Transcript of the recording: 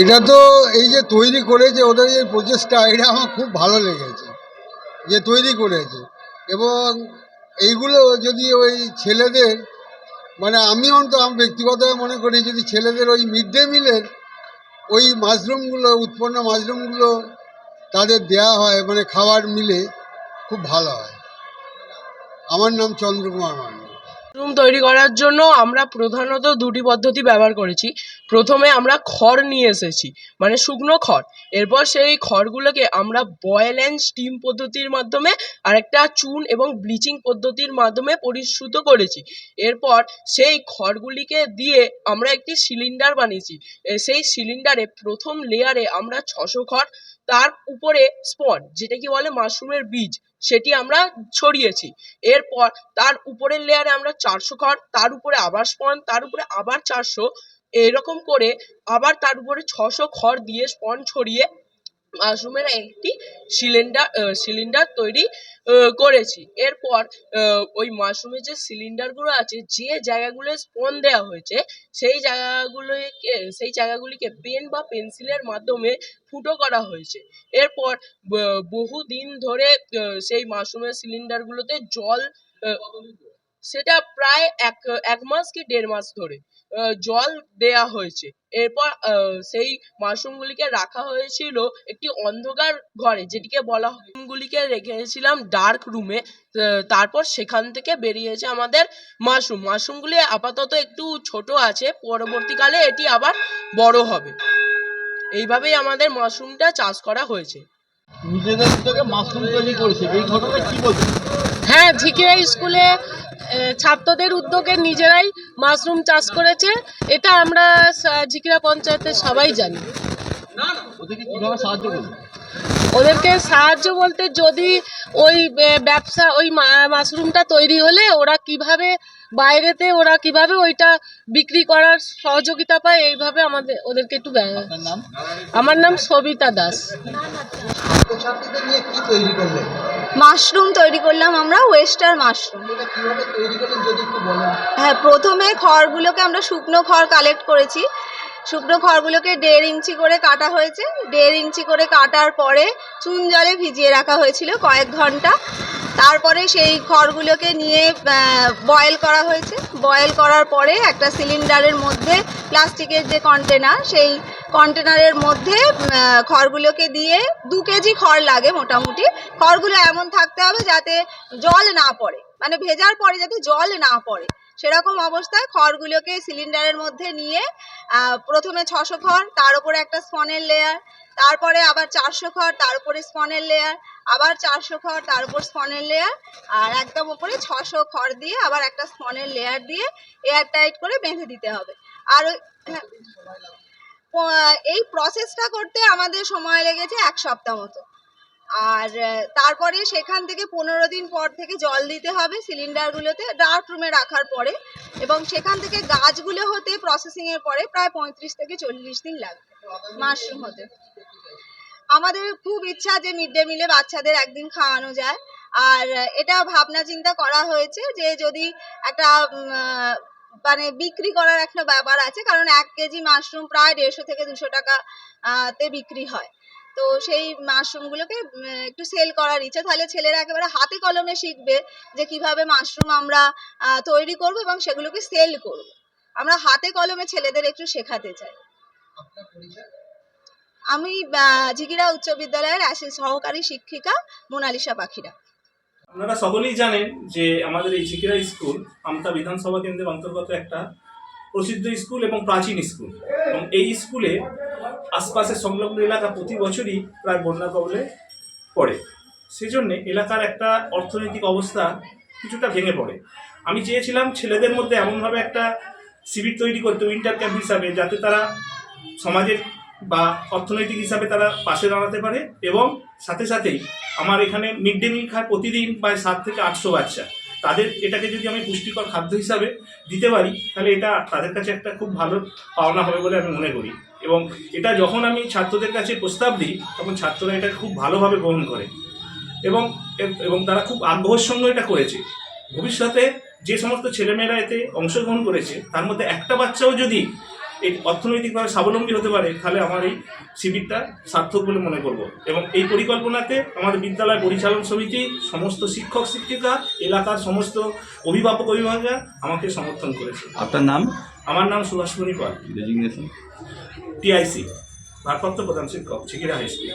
এটা তো এই যে তৈরি করেছে, ওদের এই প্রচেষ্টা, এটা আমার খুব ভালো লেগেছে, যে তৈরি করেছে। এবং এইগুলো যদি ওই ছেলেদের মানে আমি অন্ত, আমি ব্যক্তিগতভাবে মনে করি, যদি ছেলেদের ওই মিড ডে মিলের ওই মাশরুমগুলো, উৎপন্ন মাশরুমগুলো তাদের দেয়া হয় মানে খাবার মিলে, খুব ভালো হয়। আমার নাম চন্দ্রকুমার মান্না মাশরুম তৈরি করার জন্য আমরা প্রধানত দুটি পদ্ধতি ব্যবহার করেছি। প্রথমে আমরা খড় নিয়ে এসেছি মানে শুকনো খড়। এরপর সেই খড়গুলোকে আমরা বয়েল অ্যান্ড স্টিম পদ্ধতির মাধ্যমে আরেকটা চুন এবং ব্লিচিং পদ্ধতির মাধ্যমে পরিশ্রুত করেছি। এরপর সেই খড়গুলিকে দিয়ে আমরা একটি সিলিন্ডার বানিয়েছি। সেই সিলিন্ডারে প্রথম লেয়ারে আমরা ছশো খড়, তার উপরে স্পট যেটাকে বলে মাশরুমের বীজ সেটি আমরা ছড়িয়েছি। এরপর তার উপরের লেয়ারে আমরা চারশো ঘর, তার উপরে আবার স্পন তার উপরে আবার চারশো, এরকম করে আবার তার উপরে ছশো খড় দিয়ে স্পন ছড়িয়ে মাশরুমের একটি সিলিন্ডার সিলিন্ডার তৈরি করেছি। এরপর ওই মাশরুমের যে সিলিন্ডারগুলো আছে, যে জায়গাগুলো স্পন দেওয়া হয়েছে, সেই জায়গাগুলোকে, সেই জায়গাগুলিকে পেন বা পেন্সিলের মাধ্যমে ফুটো করা হয়েছে। এরপর বহু দিন ধরে সেই মাশরুমের সিলিন্ডারগুলোতে জল সেটা প্রায় এক এক মাস কি দেড় মাস ধরে আহ, জল দেয়া হয়েছে। এরপর আহ, সেই মাশরুমগুলিকে রাখা হয়েছিল একটি অন্ধকার ঘরে যেটিকে বলা হয় গুলিকে রেখেছিলাম ডার্ক রুমে তারপর সেখান থেকে বেরিয়েছে আমাদের মাশরুম। মাশরুমগুলি আপাতত একটু ছোট আছে পরবর্তীকালে এটি আবার বড় হবে। এইভাবেই আমাদের মাশরুমটা চাষ করা হয়েছে। নিজেদের মাশরুম তৈরি করেছে। এই ঘটনায় কি বলছেন? হ্যাঁ ঝিকিরা স্কুলে ছাত্রদের উদ্যোগে নিজেরাই মাশরুম চাষ করেছে। এটা আমরা ঝিকিরা পঞ্চায়েতের সবাই জানি। ওদেরকে সাহায্য বলতে যদি ওই ব্যবসা ওই মাশরুমটা তৈরি হলে ওরা কীভাবে বাইরেতে ওরা কীভাবে ওইটা বিক্রি করার সহযোগিতা পায় এইভাবে আমাদের ওদেরকে একটু আমার নাম সবিতা দাস। ছাত্রছাত্রীদের নিয়ে কি তৈরি করলেন? মাশরুম তৈরি করলাম আমরা ওয়েস্টার মাশরুম। হ্যাঁ প্রথমে খড়গুলোকে আমরা শুকনো খড় কালেক্ট করেছি। শুকনো খড়গুলোকে দেড় ইঞ্চি করে কাটা হয়েছে। দেড় ইঞ্চি করে কাটার পরে চুন জলে ভিজিয়ে রাখা হয়েছিল কয়েক ঘণ্টা। তারপরে সেই খড়গুলোকে নিয়ে বয়েল করা হয়েছে। বয়েল করার পরে একটা সিলিন্ডারের মধ্যে প্লাস্টিকের যে কন্টেনার সেই কন্টেনারের মধ্যে খড়গুলোকে দিয়ে দু কেজি খড় লাগে মোটামুটি। খড়গুলো এমন থাকতে হবে যাতে জল না পড়ে। মানে ভেজার পরে যাতে জল না পড়ে। সেরকম অবস্থায় খড়গুলোকে সিলিন্ডারের মধ্যে নিয়ে প্রথমে ছশো খড় তার উপরে একটা স্পনের লেয়ার তারপরে আবার চারশো খড় তার উপরে স্পনের লেয়ার আবার চারশো খড় তার উপর স্পনের লেয়ার আর একদম উপরে ছশো খড় দিয়ে আবার একটা স্পনের লেয়ার দিয়ে এয়ার টাইট করে বেঁধে দিতে হবে। আর হ্যাঁ, এই প্রসেসটা করতে আমাদের সময় লেগেছে এক সপ্তাহ মতো। আর তারপরে সেখান থেকে পনেরো দিন পর থেকে জল দিতে হবে সিলিন্ডারগুলোতে, ডার্ক রুমে রাখার পরে। এবং সেখান থেকে গাছগুলো হতে প্রসেসিংয়ের পরে প্রায় পঁয়ত্রিশ থেকে চল্লিশ দিন লাগবে মাশরুম হতে। আমাদের খুব ইচ্ছা যে মিড ডে মিলে বাচ্চাদের একদিন খাওয়ানো যায়। আর, এটা ভাবনা চিন্তা করা হয়েছে যে যদি একটা মানে বিক্রি করার একটা ব্যাপার আছে, কারণ এক কেজি মাশরুম প্রায় দেড়শো থেকে দুশো টাকা তে বিক্রি হয়। তো সেই মাশরুমগুলোকে একটু সেল করার ইচ্ছা। তাহলে ছেলেরা একেবারে হাতে কলমে শিখবে যে কীভাবে মাশরুম আমরা তৈরি করব এবং সেগুলোকে সেল করব। আমরা হাতে কলমে ছেলেদের একটু শেখাতে চাই। আমি ঝিগিরা উচ্চ বিদ্যালয়ের সহকারী শিক্ষিকা মোনালিসা পাখিরা। আপনারা সকলেই জানেন যে আমাদের এই ঝিকিরা স্কুল আমতা বিধানসভা কেন্দ্রের অন্তর্গত একটা প্রসিদ্ধ স্কুল এবং প্রাচীন স্কুল। এবং এই স্কুলে আশপাশের সংলগ্ন এলাকা প্রতি বছরই প্রায় বন্যা কবলে পড়ে। সেজন্য এলাকার একটা অর্থনৈতিক অবস্থা কিছুটা ভেঙে পড়ে। আমি চেয়েছিলাম ছেলেদের মধ্যে এমনভাবে একটা শিবির তৈরি করতে উইন্টার ক্যাম্প হিসাবে, যাতে তারা সমাজের বা অর্থনৈতিক হিসাবে তারা পাশে দাঁড়াতে পারে এবং সাথে সাথেই আমার এখানে মিড ডে মিল খায় প্রতিদিন প্রায় সাত থেকে আটশো বাচ্চা। তাদের এটাকে যদি আমি পুষ্টিকর খাদ্য হিসাবে দিতে পারি, তাহলে এটা তাদের কাছে একটা খুব ভালো পাওনা হবে বলে আমি মনে করি। এবং এটা যখন আমি ছাত্রদের কাছে প্রস্তাব দিই, তখন ছাত্ররা এটা খুব ভালোভাবে গ্রহণ করে। এবং এবং তারা খুব আগ্রহের সঙ্গে এটা করেছে। ভবিষ্যতে যে সমস্ত ছেলেমেয়েরা এতে অংশগ্রহণ করেছে, তার মধ্যে একটা বাচ্চাও যদি এই অর্থনৈতিকভাবে স্বাবলম্বী হতে পারে তাহলে আমার এই শিবিরটা সার্থক বলে মনে করব। এবং এই পরিকল্পনাতে আমাদের বিদ্যালয় পরিচালন সমিতি সমস্ত শিক্ষক শিক্ষিকা এলাকার সমস্ত অভিভাবক অভিভাবকরা আমাকে সমর্থন করেছে। আপনার নাম? আমার নাম সুভাষমণি পাল। টিআইসি ভারপ্রাপ্ত প্রধান শিক্ষক চিকিরা হাই স্কুল।